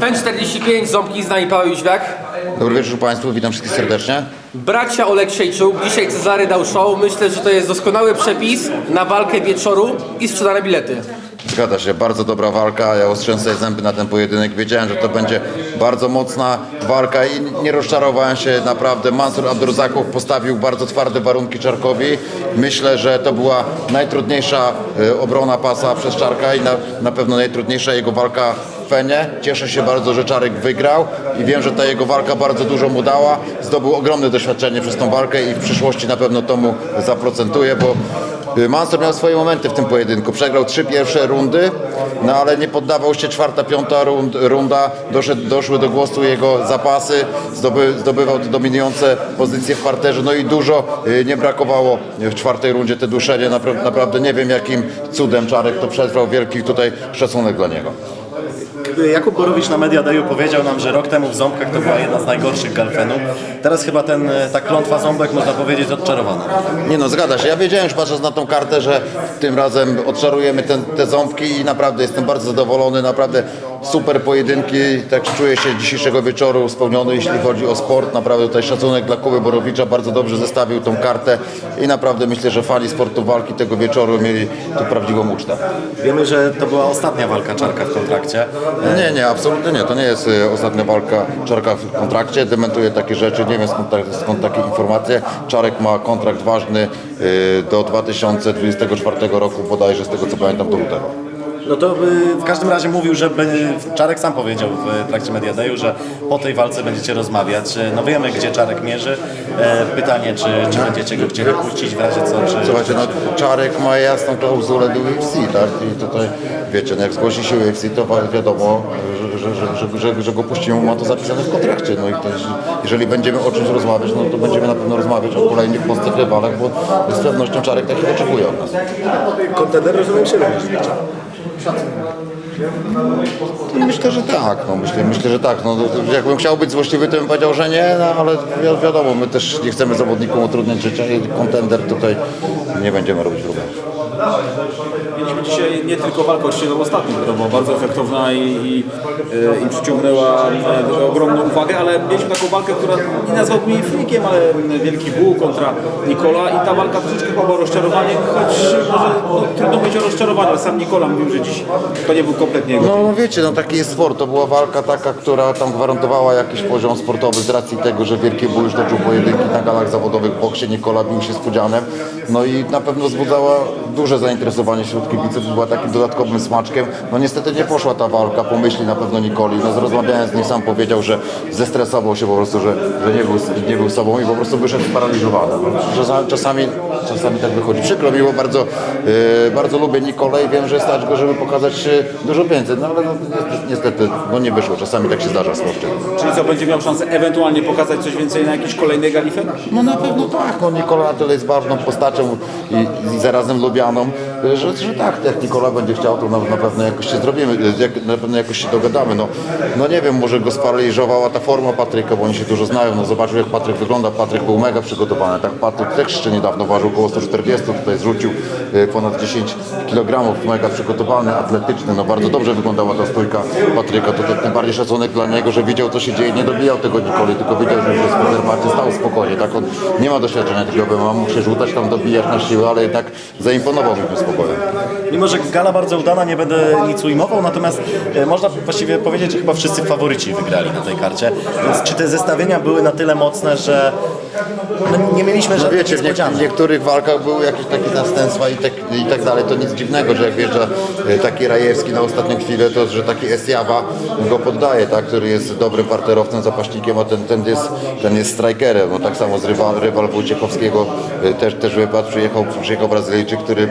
Ten 45, ząbki z nami Paweł Jóźwiak. Dobry wieczór Państwu, witam wszystkich serdecznie. Bracia Oleksiejczuk, dzisiaj Cezary dał show. Myślę, że to jest doskonały przepis na walkę wieczoru i sprzedane bilety. Zgadza się, bardzo dobra walka. Ja ostrzę sobie zęby na ten pojedynek. Wiedziałem, że to będzie bardzo mocna walka i nie rozczarowałem się naprawdę. Mansur Abdurzakow postawił bardzo twarde warunki Czarkowi. Myślę, że to była najtrudniejsza e, obrona pasa przez Czarka i na, na pewno najtrudniejsza jego walka Cieszę się bardzo, że Czarek wygrał i wiem, że ta jego walka bardzo dużo mu dała. Zdobył ogromne doświadczenie przez tą walkę i w przyszłości na pewno to mu zaprocentuje, bo Mansur miał swoje momenty w tym pojedynku. Przegrał trzy pierwsze rundy, no ale nie poddawał się. Czwarta, piąta rund, runda doszedł, doszły do głosu jego zapasy. Zdoby, zdobywał te dominujące pozycje w parterze. No i dużo y, nie brakowało w czwartej rundzie. Te duszenie napra- naprawdę nie wiem jakim cudem Czarek to przetrwał. Wielki tutaj szacunek dla niego. Jakub Borowicz na Media Dayu powiedział nam, że rok temu w Ząbkach to była jedna z najgorszych galfenów. Teraz chyba ten, e, ta klątwa Ząbek, można powiedzieć, odczarowana. Nie no, zgadza się. Ja wiedziałem już patrząc na tą kartę, że tym razem odczarujemy ten, te ząbki i naprawdę jestem bardzo zadowolony. Naprawdę super pojedynki. Tak czuję się dzisiejszego wieczoru spełniony, jeśli chodzi o sport. Naprawdę tutaj szacunek dla Kuby Borowicza. Bardzo dobrze zestawił tą kartę i naprawdę myślę, że fani sportu walki tego wieczoru mieli tu prawdziwą ucztę. Wiemy, że to była ostatnia walka Czarka w kontrakcie. Nie, nie, absolutnie nie. To nie jest y, ostatnia walka Czarka w kontrakcie. Dementuję takie rzeczy. Nie wiem skąd, ta, skąd takie informacje. Czarek ma kontrakt ważny y, do 2024 roku, bodajże z tego co pamiętam do lutego. No to y, w każdym razie mówił, że będzie, Czarek sam powiedział w trakcie Media Dayu, że po tej walce będziecie rozmawiać. E, No wiemy, gdzie Czarek mierzy. E, Pytanie, czy, czy będziecie go chcieli puścić w razie co, czy... Słuchajcie, no Czarek ma jasną klauzulę do UFC, tak? I tutaj, wiecie, no jak zgłosi się UFC, to wi- wiadomo, że, że, że, że, że, że go puścimy, ma to zapisane w kontrakcie. No i też, jeżeli będziemy o czymś rozmawiać, no to będziemy na pewno rozmawiać o kolejnych mocnych rywalach, bo z pewnością Czarek takich oczekuje od nas. Kontender rozumiem się również Myślę, że tak, no myślę, myślę, że tak. No, jakbym chciał być złośliwy, to bym powiedział, że nie, no, ale wi- wiadomo, my też nie chcemy zawodnikom utrudniać życia i kontender tutaj nie będziemy robić problemów. Mieliśmy dzisiaj nie tylko walkę, tą ostatnią, która była bardzo efektowna i, i, e, i przyciągnęła e, ogromną uwagę, ale mieliśmy taką walkę, która nie nazwałbym jej flikiem, ale Wielki Buł kontra Nikola i ta walka troszeczkę chyba była rozczarowaniem, choć może no, trudno mówić o rozczarowaniu, ale sam Nikola mówił, że dziś to nie był kompletnie jego No, no wiecie, no taki jest sport. To była walka taka, która tam gwarantowała jakiś poziom sportowy z racji tego, że Wielki Ból już toczył pojedynki na galach zawodowych w boksie. Nikola bił się z Pudzianem. No i na pewno wzbudzała duże zainteresowanie wśród kibiców. Była takim dodatkowym smaczkiem. No niestety nie poszła ta walka po myśli na pewno Nikoli. No rozmawiałem z nim, sam powiedział, że zestresował się po prostu, że, że nie, był, nie był sobą i po prostu wyszedł sparaliżowany. No, czasami, czasami, tak wychodzi. Przykro mi, bo bardzo, yy, bardzo lubię Nikolę i wiem, że stać go, żeby pokazać dużo więcej. No ale no, niestety, no nie wyszło. Czasami tak się zdarza w sporcie. Czyli co, będzie miał szansę ewentualnie pokazać coś więcej na jakiejś kolejnej galifie? No na pewno tak, no Nikola na tyle jest barwną postacią i, i zarazem കാണും że, że tak, jak Nikola będzie chciał, to na, na pewno jakoś się zrobimy, jak, na pewno jakoś się dogadamy. No, no nie wiem, może go sparaliżowała ta forma Patryka, bo oni się dużo znają, no zobaczył jak Patryk wygląda, Patryk był mega przygotowany, tak? Patryk też jeszcze niedawno ważył około 140, tutaj zrzucił y, ponad 10 kg, mega przygotowany, atletyczny, no bardzo dobrze wyglądała ta stójka Patryka, to tym bardziej szacunek dla niego, że widział co się dzieje, nie dobijał tego Nikoli, tylko wiedział, że jest w stał spokojnie, tak? On nie ma doświadczenia takiego, ma mógł się rzucać tam, dobijać na siłę, ale jednak zaimponował mi tym spokojem. Mimo, że gala bardzo udana, nie będę nic ujmował, natomiast e, można właściwie powiedzieć, że chyba wszyscy faworyci wygrali na tej karcie. Więc czy te zestawienia były na tyle mocne, że no, nie mieliśmy No żadnych wiecie, w, nie, w niespodzianek? niektórych walkach były jakieś takie następstwa i tak, i tak dalej, to nic dziwnego, że jak wjeżdża e, taki Rajewski na ostatnią chwilę, to że taki Esjawa go poddaje, tak, który jest dobrym parterowcem, zapaśnikiem, a ten, ten jest, ten jest strikerem, no tak samo z rywal, rywal Wojciechowskiego e, też, też wypadł, przyjechał, przyjechał Brazylijczyk, który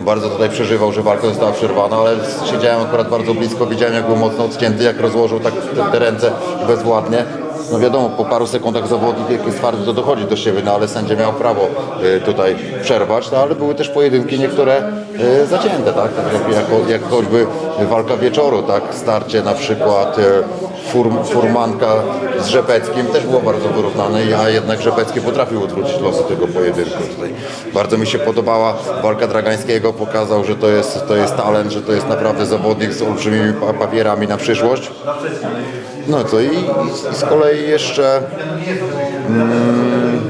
bardzo tutaj przeżywał, że walka została przerwana, ale siedziałem akurat bardzo blisko, widziałem jak był mocno odcięty, jak rozłożył tak te, te ręce bezwładnie. no wiadomo, po paru sekundach zawodnik, jak jest twardy, to dochodzi do siebie, no ale sędzia miał prawo y, tutaj przerwać, no ale były też pojedynki niektóre y, zacięte, tak, tak jak, jak, jak choćby walka wieczoru, tak, starcie na przykład y, Fur, Furmanka z Rzepeckim też było bardzo wyrównane, a jednak Rzepecki potrafił odwrócić losy tego pojedynku. Tutaj bardzo mi się podobała walka Dragańskiego, pokazał, że to jest, to jest talent, że to jest naprawdę zawodnik z olbrzymimi pa- papierami na przyszłość. No co i, i, z kolei jeszcze... Mm,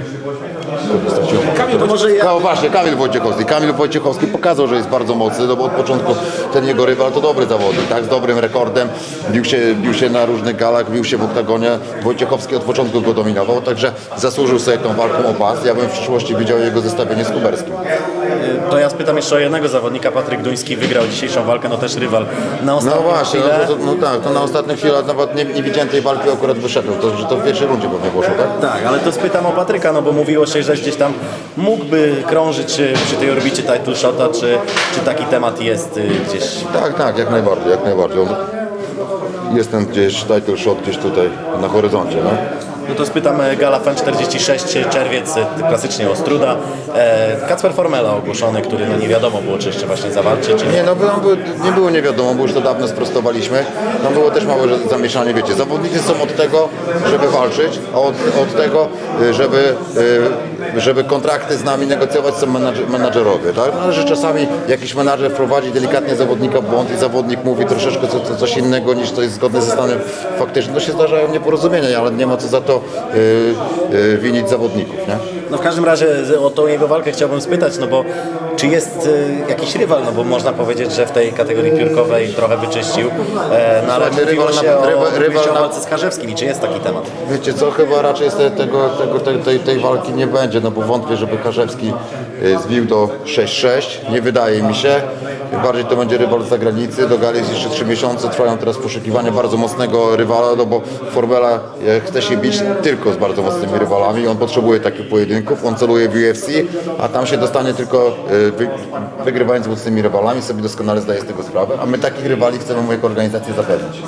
Kamil, To może ja, no właśnie, Kamil Wojciechowski. Kamil Wojciechowski pokazał, że jest bardzo mocny, no bo od początku ten jego rywal to dobry zawodnik, tak? Z dobrym rekordem, bił się, bił się na różnych galach, bił się w oktagonie. Wojciechowski od początku go dominował, także zasłużył sobie tą walką o pas. Ja bym w przyszłości widział jego zestawienie z Kuberskim. To ja spytam jeszcze o jednego zawodnika. Patryk Duński wygrał dzisiejszą walkę, no też rywal na No właśnie, chwilę. no, to, no tak, to na ostatnią chwilę nawet nie, nie widziałem tej walki, akurat wyszedłem, to, że to w pierwszej rundzie pewnie poszło, tak? Tak, ale to spytam o Patryka, no bo mówiło się, że gdzieś tam mógłby krążyć y, przy tej orbicie title shota, czy, czy taki temat jest y, gdzieś Tak, tak, jak najbardziej, jak najbardziej. Jest ten gdzieś title shot gdzieś tutaj na horyzoncie, no. No to spytam e, Gala Fan 46, czerwiec, e, klasycznie Ostruda. E, Kacper Formela ogłoszony, który no nie wiadomo było, czy jeszcze właśnie zawalczy, czy nie. Nie, no bo nie było nie wiadomo, bo już to dawno sprostowaliśmy. Tam było też małe zamieszanie, wiecie, zawodnicy są od tego, żeby walczyć, a od, od tego, żeby, żeby kontrakty z nami negocjować są menadż- menadżerowie, tak? No, czasami jakiś menadżer wprowadzi delikatnie zawodnika w błąd i zawodnik mówi troszeczkę co, co, coś innego niż to jest zgodne ze stanem faktycznym. To się zdarzają nieporozumienia, ale nie ma co za to y, y, winić zawodników, nie? No w każdym razie o tą jego walkę chciałbym spytać, no bo czy jest e, jakiś rywal, no bo można powiedzieć, że w tej kategorii piórkowej trochę wyczyścił, e, no ale Słuchajcie, rywal się na- o, rywal- o walce z Charzewskim i czy jest taki temat? Wiecie co, chyba raczej tego, tego, tej, tej, tej walki nie będzie, no bo wątpię, żeby Karzewski y, zbił do 6-6, nie wydaje mi się. Bardziej to będzie rywal z zagranicy, do gali jeszcze 3 miesiące, trwają teraz poszukiwania bardzo mocnego rywala, no bo Formela e, chce się bić tylko z bardzo mocnymi rywalami, on potrzebuje takich pojedynków, on celuje w UFC, a tam się dostanie tylko y, wy, wygrywając z mocnymi rywalami, sobie doskonale zdaje z tego sprawę, a my takich rywali chcemy jako organizację zapewnić.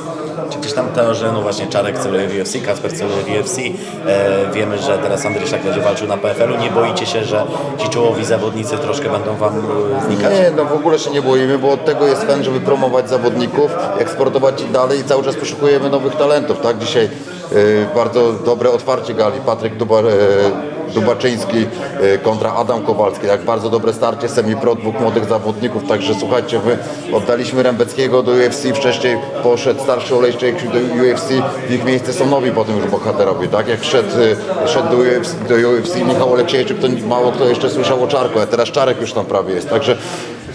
Czy gdzieś tam to, że no właśnie Czarek celuje w UFC, Kasper celuje w UFC, e, wiemy, że teraz Andryszak będzie walczył na PFL-u, nie boicie się, że ci czołowi zawodnicy troszkę będą wam e, znikać? Nie, no w ogóle się nie boimy, bo od tego jest fan, żeby promować zawodników, eksportować ich dalej i cały czas poszukujemy nowych talentów, tak? Dzisiaj bardzo dobre otwarcie gali, Patryk Duba, y, Dubaczyński y, kontra Adam Kowalski, tak? Bardzo dobre starcie, semi-pro, dwóch młodych zawodników, także słuchajcie, wy oddaliśmy Rębeckiego do UFC, wcześniej poszedł starszy Olejczyk do UFC, w ich miejsce są nowi potem już bohaterowie, tak? Jak szedł, y, szedł do UFC, do UFC Michał Oleksiejczyk, to mało kto jeszcze słyszał o Czarku, a teraz Czarek już tam prawie jest, także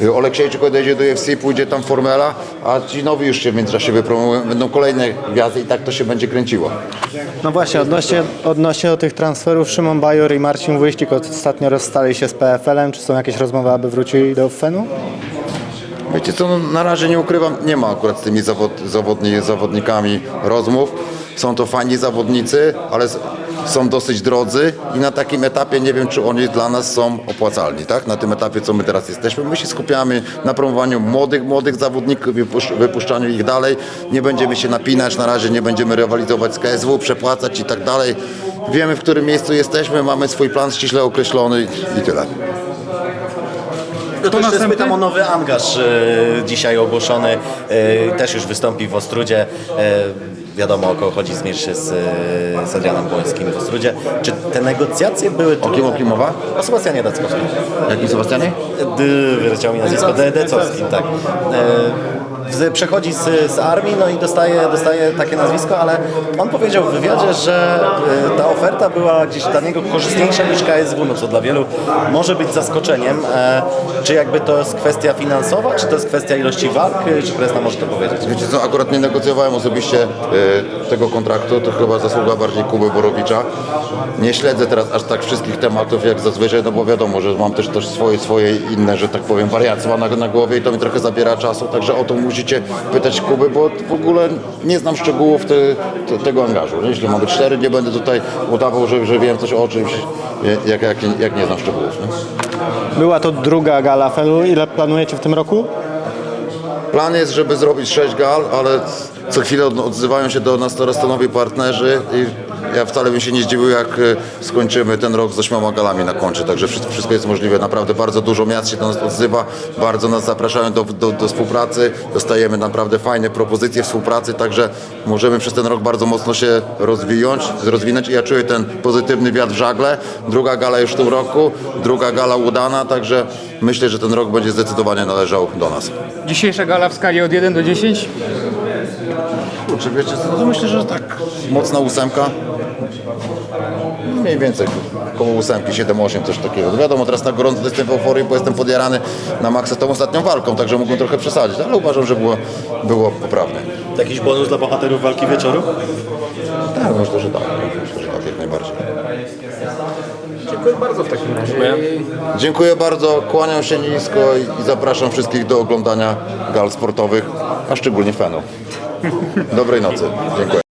Oleksiejczyk odejdzie do UFC, pójdzie tam Formela, a ci nowi już się w międzyczasie wypromują, będą kolejne gwiazdy i tak to się będzie kręciło. No właśnie, odnośnie, odnośnie do tych transferów, Szymon Bajor i Marcin Wójcik ostatnio rozstali się z PFL-em. Czy są jakieś rozmowy, aby wrócili do Fenu? Wiecie co, no, na razie nie ukrywam, nie ma akurat z tymi zawod, zawodni, zawodnikami rozmów. Są to fajni zawodnicy, ale są dosyć drodzy i na takim etapie nie wiem, czy oni dla nas są opłacalni, tak? Na tym etapie, co my teraz jesteśmy. My się skupiamy na promowaniu młodych, młodych zawodników, wypusz- wypuszczaniu ich dalej. Nie będziemy się napinać, na razie nie będziemy rywalizować z KSW, przepłacać i tak dalej. Wiemy, w którym miejscu jesteśmy, mamy swój plan ściśle określony i tyle. No to jeszcze spytam o nowy angaż e, dzisiaj ogłoszony, e, też już wystąpi w Ostrudzie. E, wiadomo o kogo chodzi, zmierz się z, e, z Adrianem Błońskim w Ostrudzie. Czy te negocjacje były O kim, o kim mowa? O Sebastianie Dackowskim. Jakim Sebastianie? D, wyleciało mi nazwisko, De, Decowskim, tak. E, przechodzi z, z armii, no i dostaje, dostaje takie nazwisko, ale on powiedział w wywiadzie, że e, ta oferta była gdzieś dla niego korzystniejsza niż KSW, no co dla wielu może być zaskoczeniem. E, czy jakby to jest kwestia finansowa, czy to jest kwestia ilości walk, e, czy Presna może to powiedzieć? Wiecie co, akurat nie negocjowałem osobiście e, tego kontraktu, to chyba zasługa bardziej Kuby Borowicza. Nie śledzę teraz aż tak wszystkich tematów jak zazwyczaj, no bo wiadomo, że mam też, też swoje, swoje inne, że tak powiem, wariactwa na, na głowie i to mi trochę zabiera czasu, także o to musicie pytać Kuby, bo w ogóle nie znam szczegółów te, te, tego angażu. Jeśli ma być cztery, nie będę tutaj udawał, że, że wiem coś o czymś, jak, jak, jak nie znam szczegółów. Nie? Była to druga gala Fenu. Ile planujecie w tym roku? Plan jest, żeby zrobić 6 gal, ale co chwilę od- odzywają się do nas to nowi partnerzy i ja wcale bym się nie zdziwił, jak y, skończymy ten rok z ośmioma galami na koncie, także wszystko, jest możliwe. Naprawdę bardzo dużo miast się do nas odzywa, bardzo nas zapraszają do, do, do współpracy, dostajemy naprawdę fajne propozycje współpracy, także możemy przez ten rok bardzo mocno się rozwijać, rozwinąć i ja czuję ten pozytywny wiatr w żagle. Druga gala już w tym roku, druga gala udana, także myślę, że ten rok będzie zdecydowanie należał do nas. Dzisiejsza gala w skali od 1 do 10? Kurczę, wiecie co, to myślę, że tak mocna ósemka. Mniej więcej koło ósemki, 7-8, coś takiego. Wiadomo, teraz na gorąco jestem w euforii, bo jestem podjarany na maksa tą ostatnią walką, także mógłbym trochę przesadzić, ale uważam, że było, było poprawne. Jakiś bonus dla bohaterów walki wieczoru? Tak, myślę, że tak. Myślę, że tak, jak najbardziej. Dziękuję bardzo w takim razie. Dziękuję bardzo, kłaniam się nisko i, i zapraszam wszystkich do oglądania gal sportowych, a szczególnie fanów. Dobrej nocy. Dziękuję.